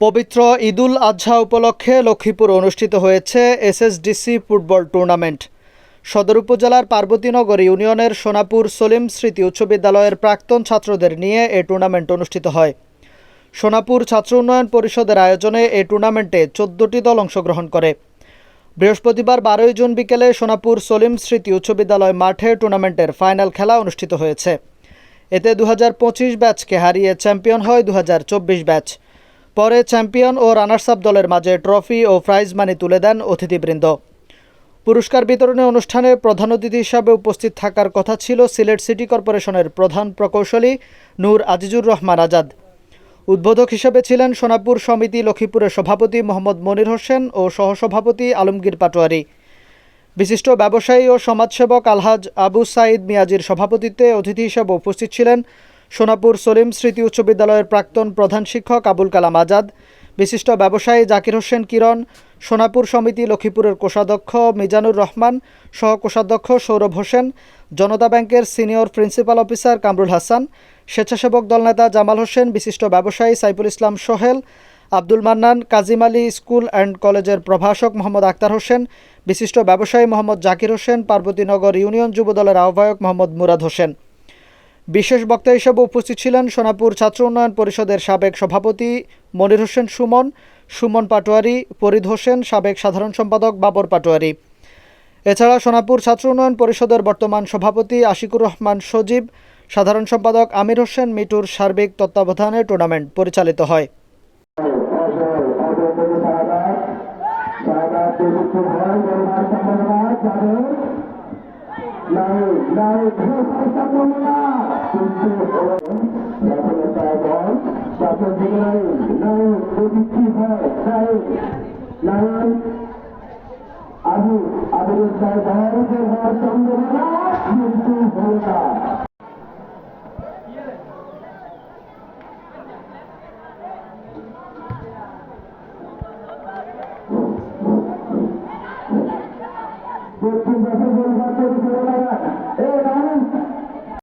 পবিত্র ঈদুল আজহা উপলক্ষে লক্ষ্মীপুর অনুষ্ঠিত হয়েছে এসএসডিসি ফুটবল টুর্নামেন্ট। সদর উপজেলার পার্বতীনগর ইউনিয়নের সোনাপুর সলিম স্মৃতি উচ্চ বিদ্যালয়ের প্রাক্তন ছাত্রদের নিয়ে এ টুর্নামেন্ট অনুষ্ঠিত হয়। সোনাপুর ছাত্র উন্নয়ন পরিষদের আয়োজনে এই টুর্নামেন্টে চোদ্দটি দল অংশগ্রহণ করে। বৃহস্পতিবার বারোই জুন বিকেলে সোনাপুর সলিম স্মৃতি উচ্চ বিদ্যালয় মাঠে টুর্নামেন্টের ফাইনাল খেলা অনুষ্ঠিত হয়েছে। এতে দু হাজার পঁচিশ ব্যাচকে হারিয়ে চ্যাম্পিয়ন হয় দু হাজার চব্বিশ ব্যাচ। পরে চ্যাম্পিয়ন ও রানার্স আপ দলের মাঝে ট্রফি ও প্রাইজ মানি তুলে দেন অতিথিবৃন্দ। পুরস্কার বিতরণী অনুষ্ঠানে প্রধান অতিথি হিসাবে উপস্থিত থাকার কথা ছিল সিলেট সিটি কর্পোরেশনের প্রধান প্রকৌশলী নূর আজিজুর রহমান আজাদ। উদ্বোধক হিসেবে ছিলেন সোনাপুর সমিতি লক্ষ্মীপুরের সভাপতি মোহাম্মদ মনির হোসেন ও সহসভাপতি আলমগীর পাটোয়ারি। বিশিষ্ট ব্যবসায়ী ও সমাজসেবক আলহাজ আবু সাইদ মিয়াজির সভাপতিত্বে অতিথি হিসেবে উপস্থিত ছিলেন সোনাপুর সলিম স্মৃতি উচ্চ বিদ্যালয়ের প্রাক্তন প্রধান শিক্ষক আবুল কালাম আজাদ, বিশিষ্ট ব্যবসায়ী জাকির হোসেন কিরণ, সোনাপুর সমিতি লক্ষ্মীপুরের কোষাধ্যক্ষ মিজানুর রহমান, সহ কোষাধ্যক্ষ সৌরভ হোসেন, জনতা ব্যাংকের senior principal officer Kamrul Hasan, স্বেচ্ছাসেবক দলনেতা জামাল হোসেন, বিশিষ্ট ব্যবসায়ী সাইফুল ইসলাম সোহেল, আব্দুল মান্নান, কাজিম আলী স্কুল অ্যান্ড কলেজের প্রভাষক মোহাম্মদ আক্তার হোসেন, বিশিষ্ট ব্যবসায়ী মোহাম্মদ জাকির হোসেন, পার্বতীনগর ইউনিয়ন যুবদলের আহ্বায়ক মোহাম্মদ মুরাদ হোসেন। বিশেষ বক্তা হিসেবে উপস্থিত ছিলেন সোনাপুর ছাত্র উন্নয়ন পরিষদের সাবেক সভাপতি মনির হোসেন সুমন সুমন পাটোয়ারি ফরিদ হোসেন সাবেক সাধারণ সম্পাদক বাবর পাটোয়ারি এছাড়া সোনাপুর ছাত্র উন্নয়ন পরিষদের বর্তমান সভাপতি আশিকুর রহমান সজীব সাধারণ সম্পাদক আমির হোসেন মিটুর সার্বিক তত্ত্বাবধানে টুর্নামেন্ট পরিচালিত হয় नहीं नहीं पॉजिटिव है नहीं नहीं अभी अभी सरदार के घर समझना बिल्कुल होगा देखिए जैसे बोल रहा तो बोला ए रानी